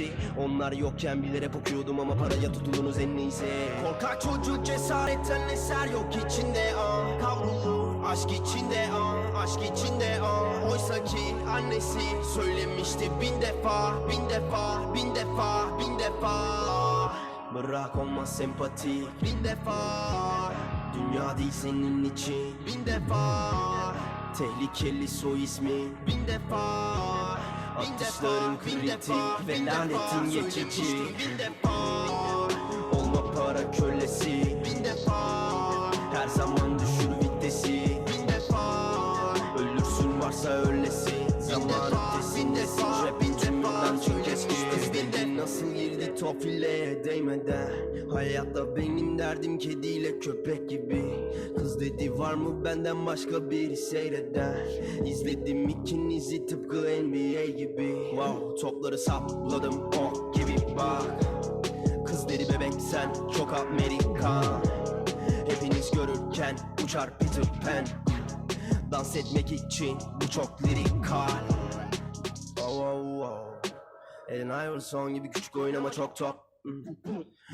iyisi Onlar yokken bile rap okuyordum ama paraya tutulunuz en iyisi. Korkak çocuk cesaretten eser yok içinde ah. Kavrulur aşk içinde ah. Aşk içinde ah. Oysa ki annesi söylemişti bin defa Bin defa bin defa bin defa. Bırak olmaz sempati bin defa. Dünya değil senin için. Bin defa. Tehlikeli soy ismi. Bin defa Atışların kritik ve lanetin geçici. Olma para kölesi. Bin defa. Her zaman düşür vitesi. Bin defa. Ölürsün varsa öylesi. Zaman ötesindesin Rapin tümünden çok top fileye değmeden Hayatta benim derdim kediyle köpek gibi. Kız dedi var mı benden başka biri seyreder İzledim ikinizi tıpkı NBA gibi. Wow topları sapladım ok gibi bak. Kız dedi bebek sen çok Amerikan Hepiniz görürken uçar Peter Pan. Dans etmek için bu çok lirikal. Oh oh oh Ellen Iverson gibi küçük oyun ama çok top Hmm.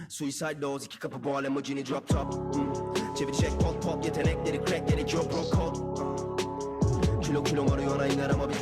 Suicide Doors iki kapı bu alem acını drop top Hmm. Çevirecek pot pot yetenekleri crack gerekiyor bro code Ah. Kilo kilo arıyor iner ama bir